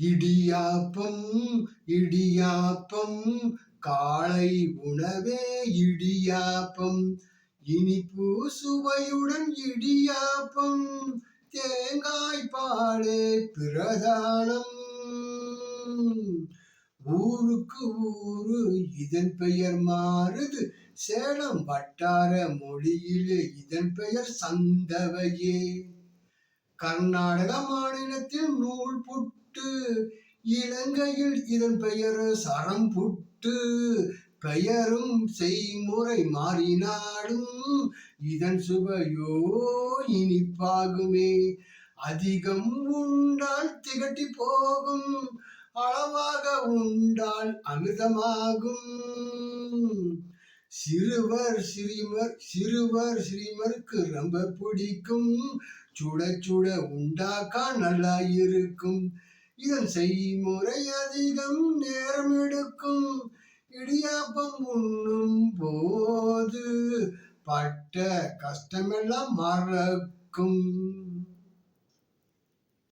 இடியாப்பம் இடியாப்பம் காலை உணவே இடியாப்பம். இனிப்பு சுவையுடன் இடியாப்பம் தேங்காய் பாலே பிரதானம். ஊருக்கு ஊரு இதன் பெயர் மாறுது சேலம் வட்டார மொழியிலே இதன் பெயர் சந்தவையே. கர்நாடக மாநிலத்தில் நூல் புட் இலங்கையில் இதன் பெயர் சரம் புட்டு பெயரும் செய்முறை மாறினாலும் இதன் சுவையோ இனிப்பாகுமே. அதிகம் உண்டால் திகட்டி போகும் அளவாக உண்டால் அமிர்தமாகும். சிறுவர் சிறிமர் சிறுவர் சிறிமருக்கு ரொம்ப பிடிக்கும். சுட சுட உண்டாக்கா நல்லா இருக்கும் இதன் செய்முறை அதிகம் நேரம் எடுக்கும். இடியாப்பம் உண்ணும் போது பட்ட கஷ்டமெல்லாம் மறக்கும்.